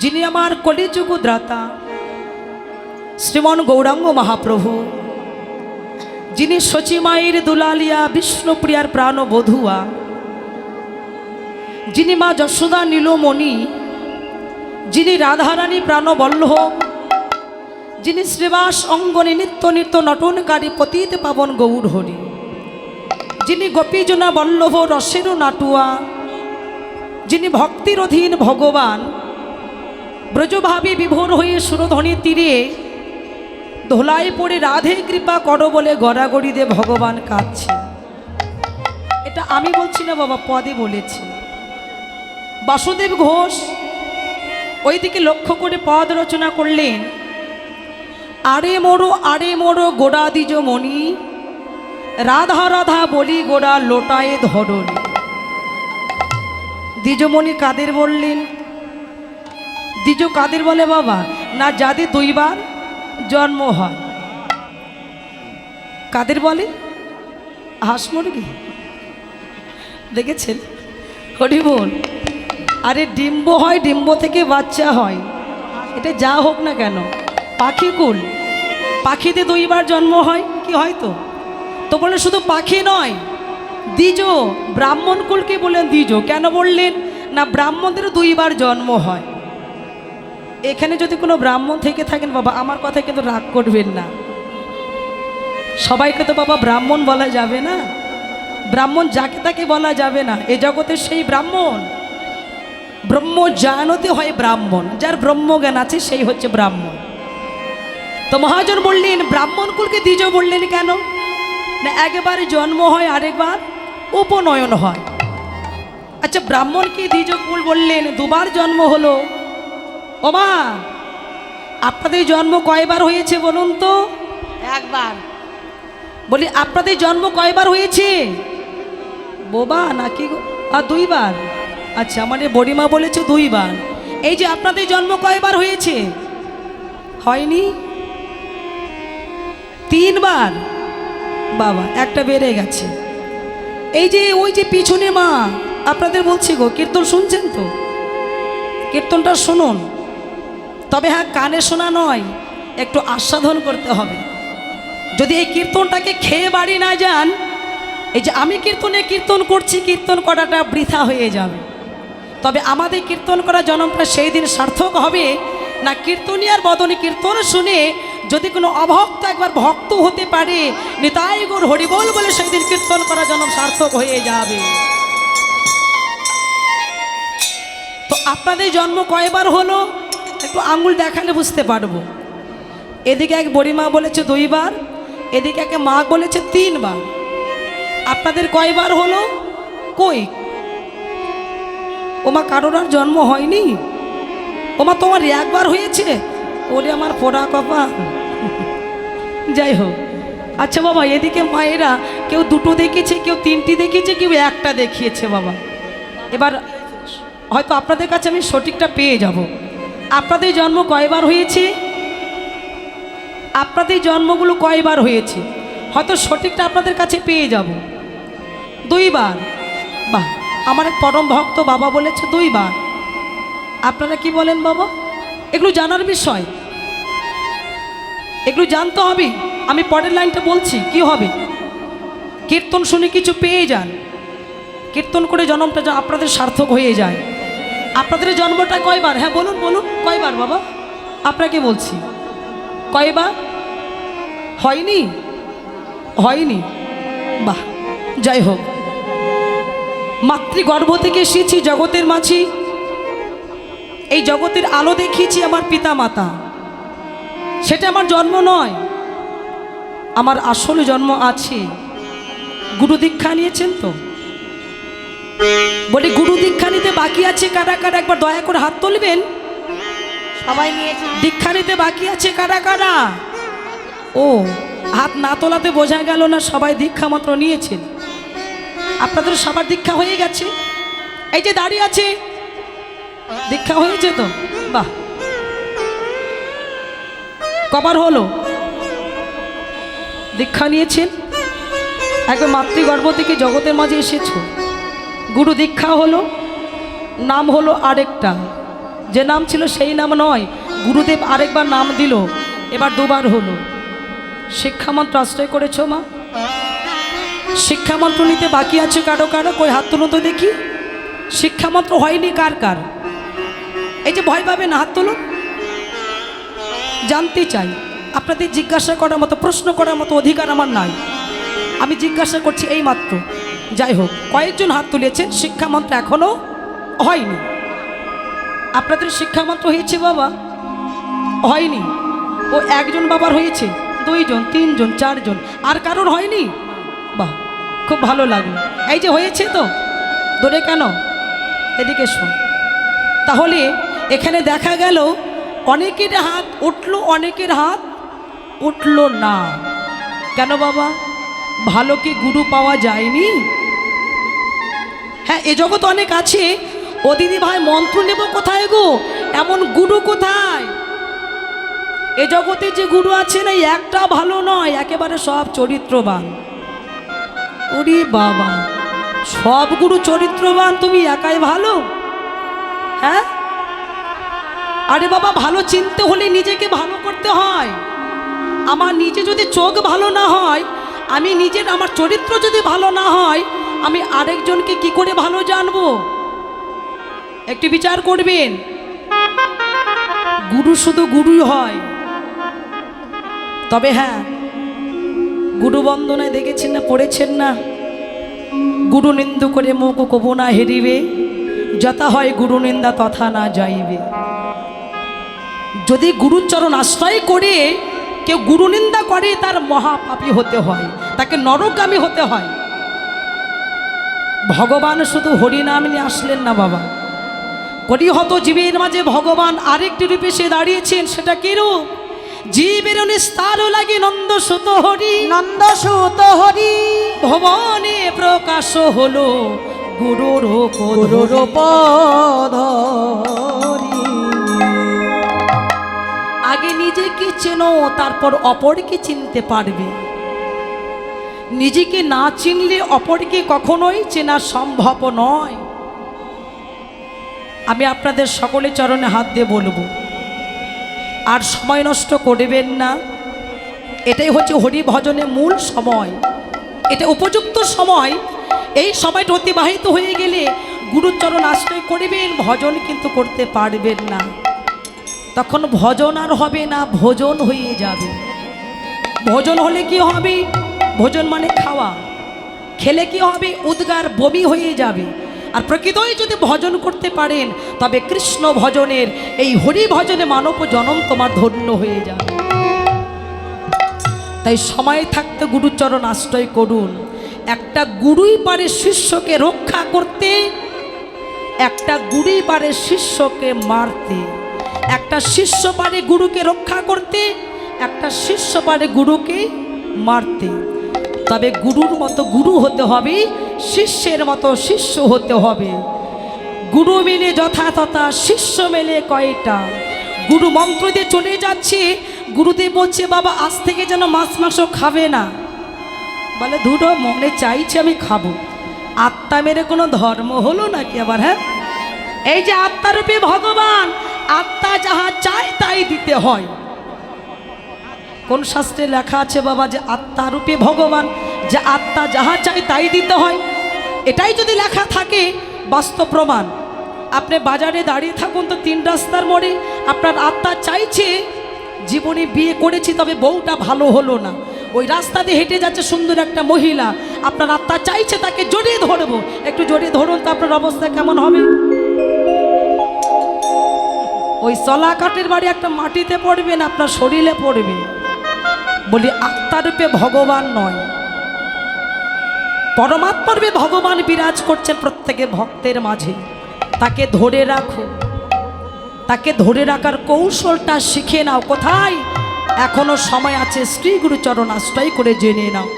যিনি আমার কলিযুগ দ্রাতা, শ্রীমন গৌরাঙ্গ মহাপ্রভু, যিনি সচিমায়ের দুলালিয়া বিষ্ণুপ্রিয়ার প্রাণ বধুয়া যিনি মা যশোদা নীলমণি, যিনি রাধারানী প্রাণবল্লভ, যিনি শ্রীবাস অঙ্গনে নিত্য নিত্য নটনকারী পতিত পাবন গৌর হরি, যিনি গোপীজনা বল্লভ রসেরও নাটুয়া, যিনি ভক্তির অধীন ভগবান ব্রজভাবে বিভোর হয়ে সুরধ্বনি তীরে, ধোলাই পড়ে রাধে কৃপা করো বলে গড়াগড়ি দিয়ে ভগবান কাঁদছে। এটা আমি বলছি না, বাবা, পদে বলেছি। বাসুদেব ঘোষ ওইদিকে লক্ষ্য করে পদ রচনা করলেন, আরে মোড়ো আরে মোড়ো গোড়া দিজ মণি, রাধা রাধা বলি গোড়া লোটায় ধরণী। দ্বিজমণি কাদের বললেন দ্বিজ কাদের বলে বাবা? না যাদের দুইবার জন্ম হয়। কাদের বলে? হাঁস মুরগি। দেখেছেন? হরি বল আরে ডিম্ব হয়, ডিম্ব থেকে বাচ্চা হয়। এটা যা হোক না কেন। পাখি কুল। পাখিতে দুইবার জন্ম হয়, কি হয় তো? তো বলে শুধু পাখি নয়, দ্বিজ। ব্রাহ্মণ কুলকে বললেন দ্বিজ। কেন বললেন? না ব্রাহ্মণদের দুইবার জন্ম হয়। এখানে যদি কোনো ব্রাহ্মণ থেকে থাকেন, বাবা, আমার কথা কিন্তু রাগ করবেন না। সবাইকে তো বাবা ব্রাহ্মণ বলা যাবে না। ব্রাহ্মণ যাকে তাকে বলা যাবে না। এ জগতের সেই ব্রাহ্মণ। ব্রহ্ম জানতে হয় ব্রাহ্মণ। যার ব্রহ্মজ্ঞান আছে, সেই হচ্ছে ব্রাহ্মণ। তো মহাজন বললেন, ব্রাহ্মণ কুলকে দ্বিজ বললেন কেন? না, একবার জন্ম হয়, আরেকবার উপনয়ন হয়। আচ্ছা ব্রাহ্মণকে দ্বিজ কুল বললেন? দুবার জন্ম হলো। ও মা আপনাদের জন্ম কয়বার হয়েছে বলুন তো? একবার। বলি আপনাদের জন্ম কয়বার হয়েছে? বোবা নাকি গো? আর দুইবার। আচ্ছা আমার এই বড়িমা বলেছে দুইবার। এই যে আপনাদের জন্ম কয়বার হয়েছে? হয়নি? তিনবার। বাবা একটা বেড়ে গেছে। এই যে ওই যে পিছনে মা আপনাদের বলছি গো কীর্তন শুনছেন তো? কীর্তনটা শুনুন। তবে হ্যাঁ কানে শোনা নয়, একটু আস্বাদন করতে হবে। যদি এই কীর্তনটাকে খেয়ে বাড়ি না যান, এই যে আমি কীর্তনে কীর্তন করছি, কীর্তন করাটা বৃথা হয়ে যাবে। তবে আমাদের কীর্তন করা জন্মটা সেই দিন সার্থক হবে। না কীর্তনিয়ার বদনে কীর্তন শুনে যদি কোনো অভক্ত একবার ভক্ত হতে পারে, নিতাই গোর হরিবল বলে সেই দিন কীর্তন করা জন্ম সার্থক হয়ে যাবে। তো আপনাদের জন্ম কয়বার হলো? একটু আঙুল দেখালে বুঝতে পারব। এদিকে এক বড়িমা বলেছে দুইবার, এদিকে এক মা বলেছে তিনবার। আপনাদের কয়বার হলো? কই? ওমা কারোর আর জন্ম হয়নি? ওমা তোমার একবার হয়েছে? ওরে আমার পোড়া কপা যাই হোক। আচ্ছা বাবা, এদিকে মায়েরা কেউ দুটো দেখেছে, কেউ তিনটি দেখেছে, কেউ একটা দেখিয়েছে বাবা। এবার হয়তো আপনাদের কাছে আমি সঠিকটা পেয়ে যাব। আপনাদের জন্ম কয়বার হয়েছে? আপনাদের জন্মগুলো কয়বার হয়েছে? হয়তো সঠিকটা আপনাদের কাছে পেয়ে যাব। দুইবার। বাহ, আমার এক পরম ভক্ত বাবা বলেছে দুইবার। আপনারা কি বলেন বাবা? এগুলো জানার বিষয়। এগুলো জানতে হবে। আমি পরের লাইনটা বলছি, কি হবে? কীর্তন শুনে কিছু পেয়ে যান। কীর্তন করে জন্মটা আপনাদের সার্থক হয়ে যায়। আপনাদের জন্মটা কয়বার? হ্যাঁ বলুন বলুন। কয়বার, বাবা? আপনাকে বলছি। কয়বার? হয়নি? হয়নি। বাহ, যাই হোক। মাতৃগর্ভ থেকে এসেছি, জগতের মাঝি। এই জগতের আলো দেখিয়েছি আমার পিতা মাতা সেটা আমার জন্ম নয়। আমার আসল জন্ম আছে। গুরু দীক্ষা নিয়েছেন তো? বলি গুরু দীক্ষা নিতে বাকি আছে কারা কারা? একবার দয়া করে হাত তুলবেন। সবাই নিয়েছে দীক্ষা নিতে বাকি আছে কারা কারা? ও হাত না তোলাতে বোঝা গেল না সবাই দীক্ষা মাত্র নিয়েছেন। আপনাদের সবার দীক্ষা হয়ে গেছে। এই যে দাঁড়িয়ে আছে। দীক্ষা হয়েছে তো? বাহ। কবার হলো? দীক্ষা নিয়েছেন? একবার মাতৃগর্ভ থেকে জগতের মাঝে এসেছ? গুরু দীক্ষা হলো, নাম হলো আরেকটা। যে নাম ছিল সেই নাম নয়, গুরুদেব আরেকবার নাম দিল, এবার দুবার হলো। শিক্ষামন্ত্র আশ্রয় করেছ মা? শিক্ষামন্ত্র নিতে বাকি আছে কারও কারও? কই হাত তুলো তো দেখি। শিক্ষামন্ত্র হয়নি কার কার? এই যে ভয় পাবেন হাত তুলুন জানতে চাই, আপনাদের জিজ্ঞাসা করার মতো, প্রশ্ন করার মতো অধিকার আমার নাই। আমি জিজ্ঞাসা করছি এই মাত্র। যাই হোক কয়েকজন হাত তুলেছেন শিক্ষামন্ত্র এখনও হয়নি। আপনাদের শিক্ষামন্ত্র হয়েছে বাবা? হয়নি। ও একজন বাবার হয়েছে, দুইজন, তিনজন, চারজন। আর কারোর হয়নি? বাহ, খুব ভালো লাগল। এই যে হয়েছে তো? দূরে কেন? এদিকে শোন তাহলে এখানে দেখা গেল, অনেকের হাত উঠল, অনেকের হাত উঠল না। কেন বাবা? ভালো কি গুরু পাওয়া যায়নি? হ্যাঁ এ জগৎ অনেক আছে। ও দিদি ভাই, মন্ত্র নেব কোথায় গো? এমন গুরু কোথায়? এ জগতে যে গুরু আছে না একটা ভালো নয়, একেবারে সব চরিত্রবান। ওরে বাবা, সব গুরু চরিত্রবান, তুমি একাই ভালো? হ্যাঁ? আরে বাবা, ভালো চিনতে হলে নিজেকে ভালো করতে হয়। আমার নিজে যদি চোখ ভালো না হয়, আমি নিজের, আমার চরিত্র যদি ভালো না হয় আমি আরেকজনকে কি করে ভালো জানব? একটু বিচার করবেন। গুরু শুধু গুরুই হয়। তবে হ্যাঁ গুরু বন্দনায় দেখেছেন না, পড়েছেন না? গুরু নিন্দু করে মুখ কব না হেরিবে, যথা হয় গুরু নিন্দা তথা না যাইবে। যদি গুরুচরণ আশ্রয় করে, কেউ গুরু নিন্দা করে, তার মহাপাপী হতে হয়, তাকে নরকামী হতে হয়। ভগবান শুধু হরিনাম নিয়ে আসলেন না বাবা। করিহত জীবের মাঝে ভগবান আরেকটি রূপে সে দাঁড়িয়েছেন সেটা কি রূপ? জীবের নিস্তার লাগে নন্দ সুত হরি। নন্দ সুত হরি। ভবনে প্রকাশ হলো গুরুর গুরুর আগে নিজেকে চেনো তারপর অপরকে চিনতে পারবে। নিজেকে না চিনলে অপরকে কখনোই চেনা সম্ভব নয়। আমি আপনাদের সকলে চরণে হাত দিয়ে বলব, আর সময় নষ্ট করবেন না। এটাই হচ্ছে হরি ভজনের মূল সময়। এটা উপযুক্ত সময়। এই সময়টা অতিবাহিত হয়ে গেলে গুরুচরণ আশ্রয় করবেন, ভজন কিন্তু করতে পারবেন না। তখন ভজন আর হবে না, ভোজন হয়ে যাবে। ভোজন হলে কি হবে? ভোজন মানে খাওয়া। খেলে কি হবে? উদ্গার বমি হয়ে যাবে। আর প্রকৃতই যদি ভজন করতে পারেন, তবে কৃষ্ণ ভজনের, এই হরি ভজনে মানব জনম তোমার ধন্য হয়ে যাবে। তাই সময় থাকতে গুরুচরণ আশ্রয় করুন। একটা গুরুই পারে শিষ্যকে রক্ষা করতে, একটা গুরুই পারে শিষ্যকে মারতে। একটা শিষ্য পারে গুরুকে রক্ষা করতে, একটা শিষ্য পারে গুরুকে মারতে। তবে গুরুর মতো গুরু হতে হবে, শিষ্যের মতো শিষ্য হতে হবে। গুরু মেলে যথাযথা, শিষ্য মেলে কয়টা? গুরু মন্ত্র দিয়ে চলে যাচ্ছে, গুরুদেব বলছে, বাবা, আজ থেকে যেন মাছ মাংস খাবে না। বলে, দুটো মনে চাইছে আমি খাব। আত্মা মেরে কোনো ধর্ম হলো নাকি আবার হ্যাঁ? এই যে আত্মারূপে ভগবান, আত্মা যাহা চায় তাই দিতে হয়। কোন শাস্ত্রে লেখা আছে বাবা যে আত্মারূপে ভগবান, যে আত্মা যাহা চায় তাই দিতে হয়? এটাই যদি লেখা থাকে, বাস্তব প্রমাণ। আপনি বাজারে দাঁড়িয়ে থাকুন তো তিন রাস্তার মোড়ে, আপনার আত্মা চাইছে, জীবনে বিয়ে করেছি তবে বউটা ভালো হলো না। ওই রাস্তা দিয়ে হেঁটে যাচ্ছে সুন্দর একটা মহিলা, আপনার আত্মা চাইছে তাকে জড়িয়ে ধরবো। একটু জড়িয়ে ধরুন তো আপনার অবস্থা কেমন হবে? ওই চলা কাঠের বাড়ি একটা মাটিতে পড়বে না, আপনার শরীরে পড়বে। বলি আত্মারূপে ভগবান নয়। পরমাত্মারূপে ভগবান বিরাজ করছেন প্রত্যেকে ভক্তের মাঝে। তাকে ধরে রাখো। তাকে ধরে রাখার কৌশলটা শিখে নাও। কোথায়? এখনও সময় আছে। শ্রী গুরুচরণ আশ্রয় করে জেনে নাও।